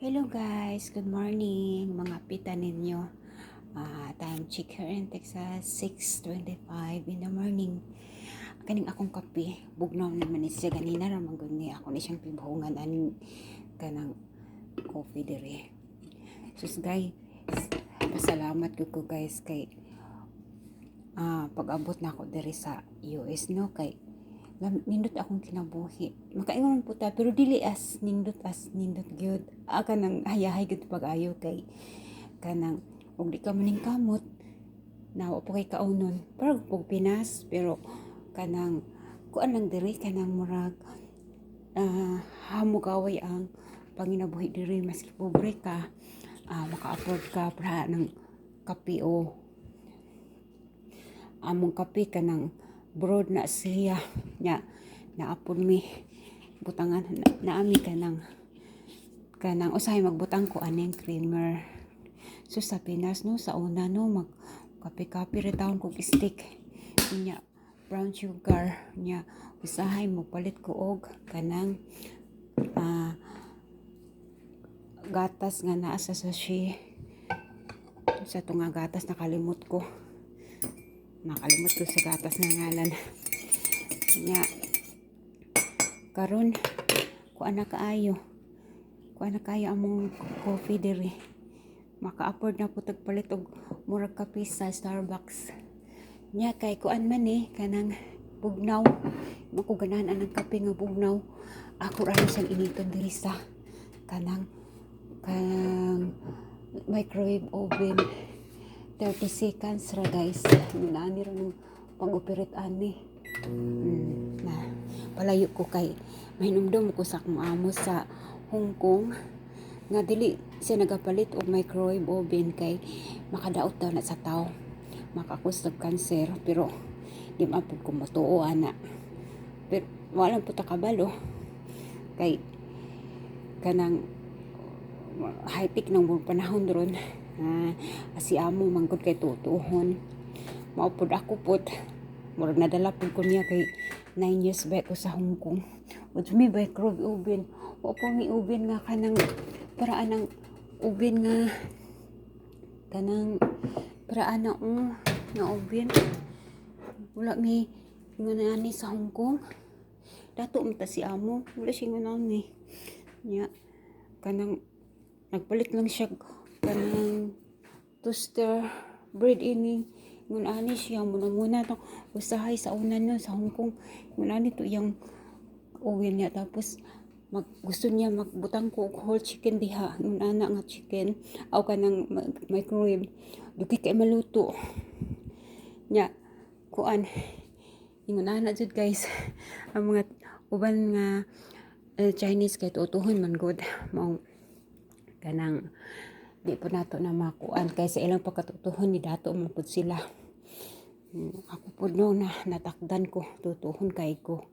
Hello guys, good morning mga pita ninyo. Ah, time check here in Texas, 6.25 in the morning. Kaning akong kape, bugnaw naman ni siya ganina ramang guni ako ni siyang pibhungan aning kanang coffee dire. Sus guys, pasalamat ko ko guys kay ah, pag-abot na ako dire sa US no kay nindot akong kinabuhi. Makaingon po ta pero dili as nindot as nindot gyud. Aka nang hayahay gyud pag-ayo kay kanang ug di ka maning kamot nawa po kay kaunon. Parang pag Pinas pero kanang kuan lang diri kanang murag ah hamugaway ang panginabuhi diri maski pobre ka ah, maka-afford ka para ng kape o among kape kanang broad na siya. Nya naapon mi butangan na, naami kanang kanang usahay magbutang ko aning creamer. So sa Pinas no sa una no mag kape-kape re taon kog stick. Nya brown sugar. Nya usahay magpalit ko og kanang ah, gatas nga naa sa sachet sa tunga gatas nakalimot ko nakalimot ko sa gatas nga ngalan. Nya karon kuan na kaayo. Kuan na kaayo among coffee diri. Maka-afford na po tagpalit og murag kape sa Starbucks. Nya kay kuan man eh kanang bugnaw. Mo ko ganahan anang kape nga bugnaw. Ako ra siyang initon diri sa kanang kanang microwave oven 30 seconds ra guys. Nani ra ng pag-operate ani. Mm, na palayo ko kay mahinumdum ko sa akong amo sa Hong Kong. Nga dili siya nagapalit og microwave oven kay makadaot daw na sa tao makakus og cancer pero di man pud ko matuo ana. Pero wala po ta kabalo. Kay kanang high-tech ng buong panahon doon ah, si amo manggod kay tutuhon. Mao pud ako pud. Murag nadala pud ko niya kay 9 years back ko sa Hong Kong. Ug mi microwave oven o po mi oven nga kanang paraan ng oven nga kanang paraan na um, nga oven wala mi nga nani sa Hong Kong. Dato man ta si amo. Wala siya nga nani nya kanang nagpalit lang siya kanang toaster bread ini ngun ani siya muna muna to. Usahay sa una no sa Hong Kong. Ngun ani to yung oven niya. Tapos mag gusto niya magbutang ko whole chicken diha. Ngun ana nga chicken. Aw kanang microwave. Duki kay maluto. Nya kuan. Ingon ana jud guys. Ang mga uban nga eh, Chinese kay tutuhon man good mao kanang di po nato na makuan. Kay sa ilang pagkatutuhon ni dato man pud sila. Mm, ako po no na natakdan ko tutuhon kay ko.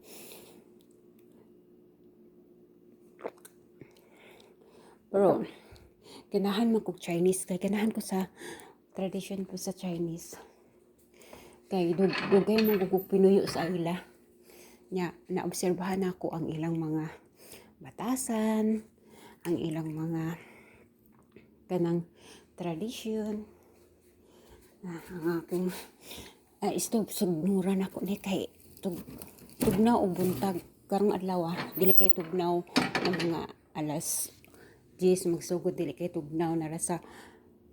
Pero ganahan man kog Chinese kay ganahan ko sa tradition ko sa Chinese. Kay dug dugay man kog pinuyo sa ila. Nya naobserbahan ako ang ilang mga batasan ang ilang mga kanang tradition ah, ang aking uh, stove sugnuran ako ni kay tug tugnaw og buntag. Karong adlaw ah, dili kay tugnaw. Ng mga alas 10 magsugod dili kay tugnaw. Na sa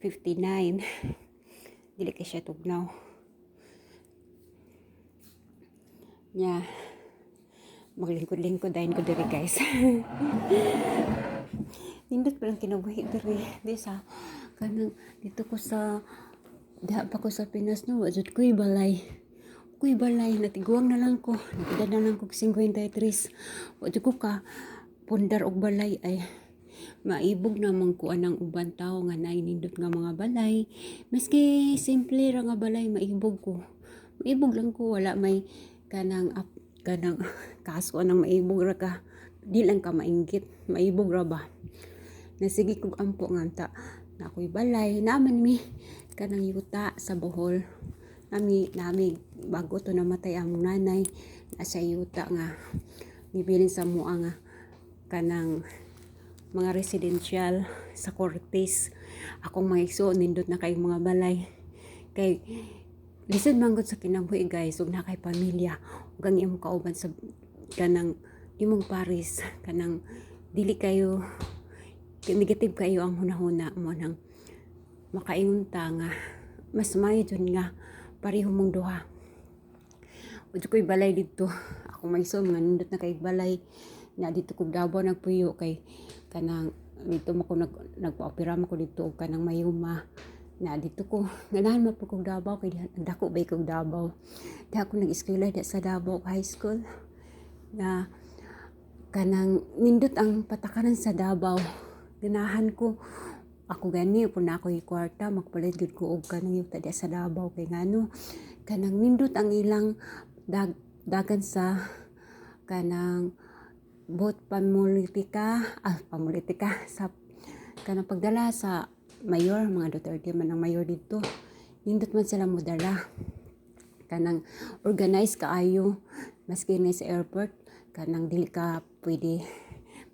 59 dili kay siya tugnaw. Nya maglingkod-lingkod dahin ko diri guys nindot pa lang kinabuhi diri di sa kanang dito ko sa diha pa ko sa Pinas no wajud ko'y balay. Ko'y balay natiguang na lang ko natida na lang ko 53 wajud ko ka pundar og balay ay maibog naman ko anang uban tao nga nainindot nga mga balay. Maski simple ra nga balay maibog ko. Maibog lang ko wala may kanang up kanang kaso anang maibog ra ka. Di lang ka mainggit maibog ra ba nasigi kog ampo nga ta na ako'y balay naman mi kanang yuta sa Bohol nami nami bago to namatay ang nanay nasa yuta nga nibilin sa mua nga kanang mga residential sa Cortes. Akong mga igsoon nindot na kay mga balay. Kay lisod man gud sa kinabuhi guys ug na kay pamilya ug ang imong kauban sa kanang imong pares kanang dili kayo negative kayo ang hunahuna mo nang makaingon ta nga mas mayo jud nga pareho mong duha Udyo ko'y balay dito. Ako may so, mga nindot na kay balay. Na dito kog Davao nagpuyo kay kanang dito mo ko nag nagpa-opera mo ko dito og kanang mayuma. Na dito ko ganahan mo po kog Davao kay dako bay kog Davao. Di ako nag-eskwela di sa Davao High School. Na kanang nindot ang patakaran sa Davao. Ganahan ko. Ako gani po na ako kwarta magpalit gud ko og kanang yuta di sa Davao. Kay ngano kanang nindot ang ilang dag, dagan sa kanang bot pamulitika ah pamulitika sa kanang pagdala sa mayor mga Duterte man ang mayor dito. Nindot man sila modala. Kanang organized kaayo maski na sa airport kanang dili ka pwede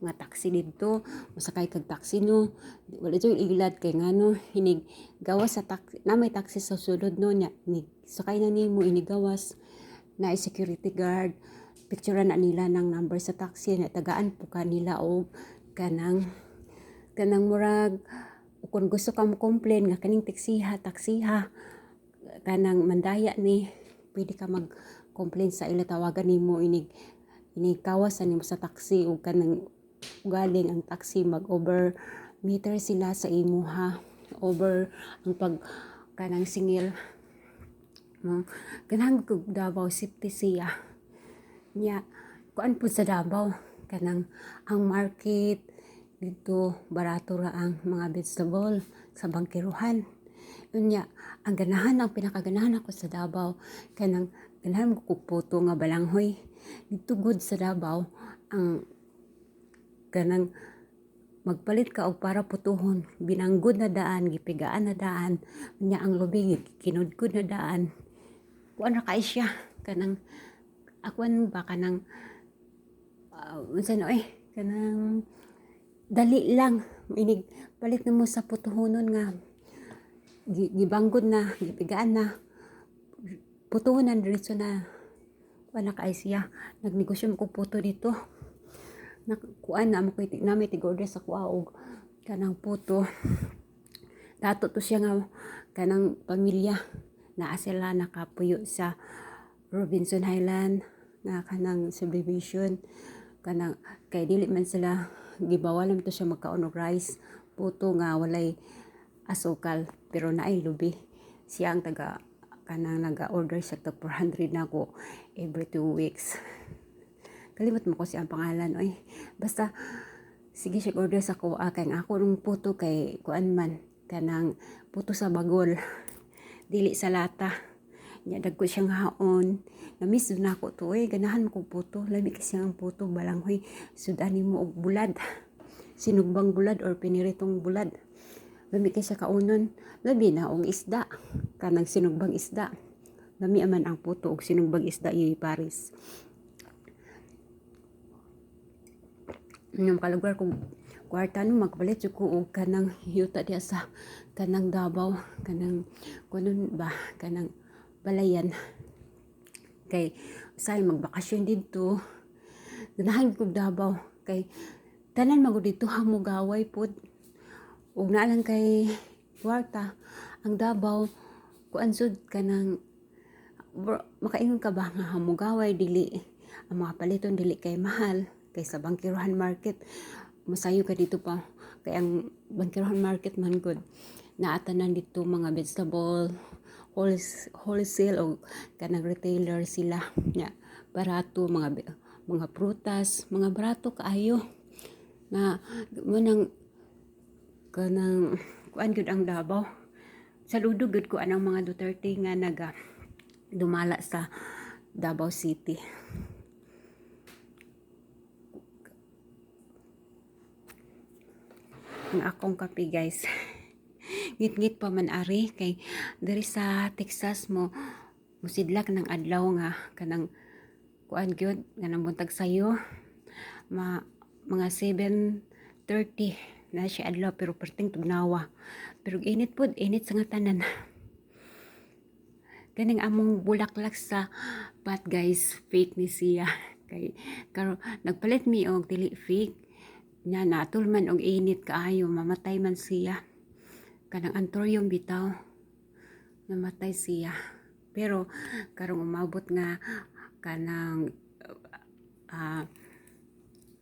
mga taxi dito masakay kag taxi no? Wala jud ilad kay ngano hinig gawas sa taxi na may taxi sa sulod no nya ni sakay na nimo inigawas na security guard picture na nila ng number sa taxi na tagaan po ka nila og kanang kanang murag kung gusto ka mo complain nga kaning taksiha taksiha kanang mandaya ni pwede ka mag complain sa ila tawagan nimo inig inig kawas nimo sa taxi ug kanang galing ang taxi mag over meter sila sa imo ha? Over ang pag kanang singil. Mo kanang kog Davao safety siya. Nya kuan po sa Davao? Kanang ang market dito barato ra ang mga vegetable sa bangkiruhan unya ang ganahan ang pinakaganahan ako sa Davao kanang ganahan ko puto nga balanghoy. Dito good sa Davao ang kanang magpalit ka og para putuhon. Binanggod na daan gipigaan na daan. Nya ang lubig kinudkod na daan. Kuan ra kay siya. Kanang akuan ba? Kanang uh, unsa no eh kanang dali lang. Inig palit na mo sa putuhonon nga. Gi- gibanggod na gipigaan na. Putuhon na. Diretso na ra kay siya. Nagnegosyo mo kog puto dito nakuan na mo koy na may tigorder sa kuha og kanang puto. Dato to siya nga kanang pamilya. Naa sila nakapuyo sa Robinson Highland. Nga kanang subdivision. Kanang kay dili man sila gibawalan to siya magkaon og rice. Puto nga walay asukal pero naay lubi. Siya ang taga kanang naga-order siya tag 400 na ako every two weeks kalimot mo ko siya ang pangalan oy. Basta sige siya order sa kuha. Kay ako nung puto kay kuan man kanang puto sa bagol. Dili sa lata. Nya dagko siyang haon. Na-miss na ako to eh ganahan mo kog puto. Labi kasi ang puto balanghoy sudani mo og bulad. Sinugbang bulad or piniritong bulad. Lami kay siya kaunon. Labi na og isda. Kanang sinugbang isda. Lami aman ang puto og sinugbang isda i Paris Nung kalugar kong kwarta no magpalit ko og kanang yuta diya sa kanang Davao kanang kunon ba kanang balayan. Kay say magbakasyon dito ganahan ko Davao kay tanan magud dito hamugaway pod ug na lang kay kwarta ang Davao kuan sud kanang makaingon ka ba nga hamugaway dili ang mga paliton dili kay mahal kay sa Bangkiruhan Market. Masayo ka dito pa. Kay ang Bangkiruhan Market man good. Naatanan dito mga vegetable wholes- wholesale o kanang retailer sila. Nya barato mga mga prutas mga barato kaayo. Na manang kanang kuan gud ang Davao. Saludo gud ko anang mga Duterte nga naga dumala sa Davao City ang akong kape guys ngit-ngit pa man ari kay diri sa Texas mo musidlak ng adlaw nga kanang kuan gyud nga nang buntag sayo ma mga 7:30 8.30 na siya adlaw pero perting tugnawa. Pero init pod, init sa nga tanan. Kaning among bulaklak sa pat guys, fake ni siya. Kay karo nagpalit mi og dili fake. Nya natul man og init kaayo, mamatay man siya. Kanang antorium bitaw. Namatay siya. Pero karong umabot nga kanang ah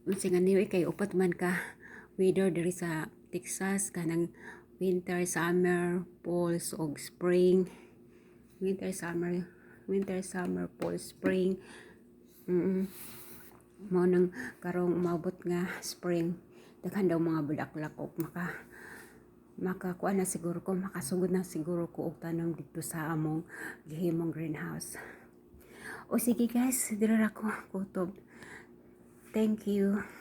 unsa nga niyo kay upat man ka weather diri sa Texas kanang winter, summer, fall, ug spring. Winter, summer, winter, summer, fall, spring. Mm Mao nang karong umabot nga spring. Daghan daw mga bulaklak og maka makakuha na siguro ko makasugod na siguro ko og tanom dito sa among gihimong greenhouse. O sige guys, dira ra ko kutob. Thank you.